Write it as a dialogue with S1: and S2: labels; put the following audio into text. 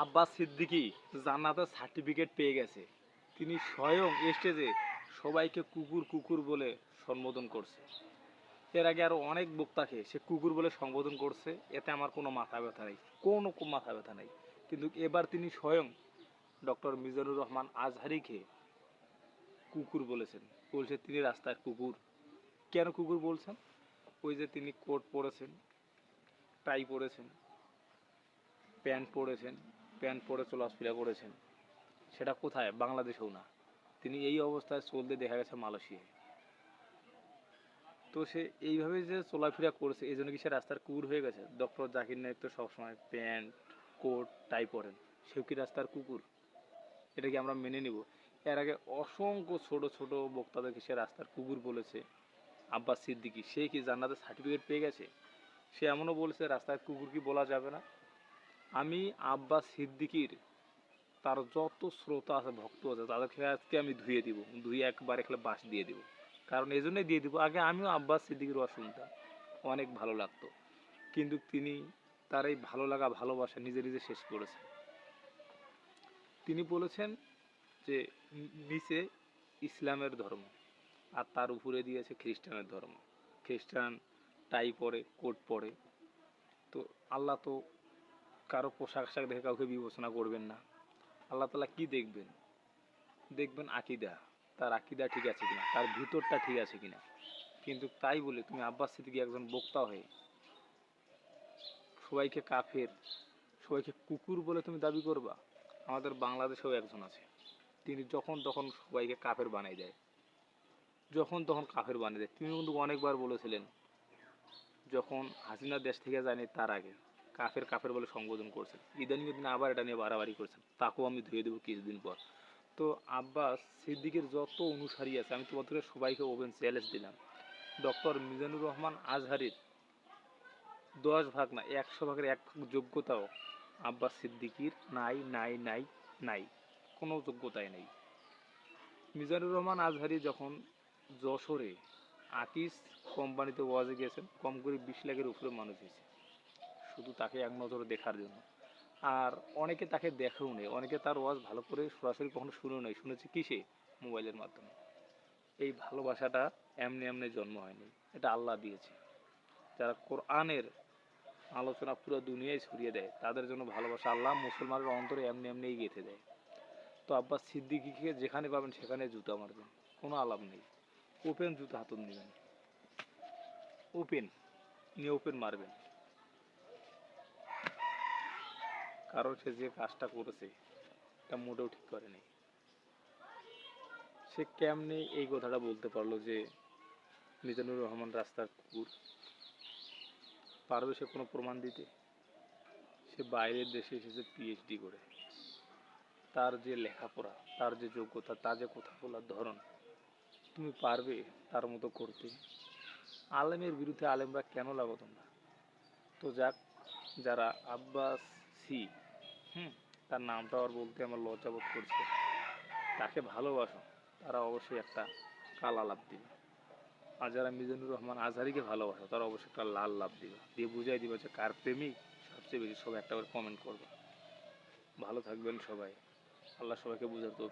S1: আব্বাস সিদ্দিকি জান্নাতের সার্টিফিকেট পেয়ে গেছে। তিনি স্বয়ং স্টেজে সবাইকে কুকুর কুকুর বলে সম্বোধন করছে। এর আগে আরও অনেক বক্তাকে সে কুকুর বলে সম্বোধন করছে। এতে আমার কোনো মাথা ব্যথা নেই, কোনো মাথা ব্যথা নেই। কিন্তু এবার তিনি স্বয়ং ডক্টর মিজানুর রহমান আজহারিকে কুকুর বলেছেন। বলছে, তিনি রাস্তার কুকুর। কেন কুকুর বলছেন? ওই যে তিনি কোট পরেছেন, টাই পরেছেন, প্যান্ট পরেছেন প্যান্ট পরে চলাফেরা করেছেন সেটা কোথায়? বাংলাদেশেও না। তিনি এই অবস্থায় চলতে দেখা গেছে মালয়েশিয়ায়। তো সে এইভাবে যে চলাফেরা করেছে, এই জন্য কি সে রাস্তার কুকুর হয়ে গেছে? ডক্টর জাকির নায়ক তো সবসময় প্যান্ট, কোট টাই পরেন। সেও কি রাস্তার কুকুর? এটা কি আমরা মেনে নিব? এর আগে অসংখ্য ছোট ছোট বক্তাদেরকে সে রাস্তার কুকুর বলেছে। আব্বাস সিদ্দিকি, সে কি জান্নাতের সার্টিফিকেট পেয়ে গেছে? সে এমনও বলেছে রাস্তার কুকুর কি বলা যাবে না? আমি আব্বাস সিদ্দিকির, তার যত শ্রোতা আছে, ভক্ত আছে, তাদেরকে আজকে আমি ধুয়ে দিব। ধুয়ে একবার একলে বাস দিয়ে দিব। কারণ এই জন্যই দিয়ে দিব। আগে আমিও আব্বাস সিদ্দিকির ওয়াজ শুনতাম। অনেক ভালো লাগতো। কিন্তু তিনি তার এই ভালো লাগা, ভালোবাসা নিজে নিজে শেষ করেছেন। তিনি বলেছেন যে নিচে ইসলামের ধর্ম, আর তার উপরে দিয়েছে খ্রিস্টানের ধর্ম। খ্রিস্টান টাই পরে, কোট পরে। তো আল্লাহ তো কারও পোশাক আশাক দেখে কাউকে বিবেচনা করবেন না। আল্লাহ তালা কি দেখবেন? দেখবেন আকিদা। তার আকিদা ঠিক আছে কিনা? তার ভিতরটা ঠিক আছে কিনা? কিন্তু তাই বলে তুমি আব্বাস সিদ্দিকি একজন বক্তা হয়ে সবাইকে কাফের, সবাইকে কুকুর বলে তুমি দাবি করবা? আমাদের বাংলাদেশেও একজন আছে। তিনি যখন তখন সবাইকে কাফের বানাই দেয়। যখন তখন কাফের বানিয়ে দেয়। তিনি কিন্তু অনেকবার বলেছিলেন, যখন হাসিনা দেশ থেকে যায়নি তার আগে। কাফের কাফের বলে সম্বোধন করছেন। ইদানিং দিন আবার এটা নিয়ে বাড়াবাড়ি করছেন। তাকেও আমি ধুয়ে দেবো কিছুদিন পর। তো আব্বাস সিদ্দিকের যত অনুসারী আছে, আমি তোমাদের সবাইকে ওপেন চ্যালেঞ্জ দিলাম। ডক্টর মিজানুর রহমান আজহারির দশ ভাগ না একশো ভাগের এক ভাগ যোগ্যতাও আব্বাস সিদ্দিকির নাই নাই নাই নাই। কোনো যোগ্যতাই নেই। মিজানুর রহমান আজহারি যখন যশোরে আকিস কোম্পানিতে ওয়াজে গেছেন, কম করে বিশ লাখের উপরে মানুষ হয়েছে। শুধু তাকে এক নজরে দেখার জন্য। আর অনেকে তাকে দেখেও নেই। অনেকে তার ওয়াজ ভালো করে সরাসরি কখনো শুনেও নেই। শুনেছে কিসে? মোবাইলের মাধ্যমে। এই ভালোবাসাটা এমনি এমনি জন্ম হয়নি। এটা আল্লাহ দিয়েছে। যারা কোরআনের আলোচনা পুরো দুনিয়ায় ছড়িয়ে দেয়, তাদের জন্য ভালোবাসা আল্লাহ মুসলমানের অন্তরে এমনি এমনি গেঁথে দেয়। তো আব্বাস সিদ্দিকিকে যেখানে পাবেন, সেখানে জুতা মারবেন। কোনো আলাপ নেই। ওপেন জুতা হাতত নেবেন। ওপেন। নিয়ে ওপেন মারবেন। কারণ সে যে কাজটা করেছে, এটা মোটেও ঠিক করেনি। সে কেমনে এই কথাটা বলতে পারল যে, মিজানুর রহমান রাস্তার কুকুর? পারবে সে কোনো প্রমাণ দিতে? সে বাইরের দেশে এসেছে পিএইচডি করে। তার যে লেখাপড়া, তার যে যোগ্যতা, তার যে কথা বলার ধরন, তুমি পারবে তার মতো করতে? আলেমের বিরুদ্ধে আলেমরা কেন লাগো তোমরা? তো যাক, যারা আব্বাস সি হুম, তার নামটা আর বলতে আমার লজ্জা বোধ করছে। তাকে ভালোবাসো, তারা অবশ্যই একটা কালা লাভ দিবে। আর যারা মিজানুর রহমান আজহারিকে ভালোবাসো, তারা অবশ্যই একটা লাল লাভ দিবে। দিয়ে বুঝাই দিবে যে কার প্রেমিক, সবচেয়ে বেশি সবাই একটা করে কমেন্ট করবে। ভালো থাকবেন সবাই। আল্লাহ সবাইকে বুঝার তো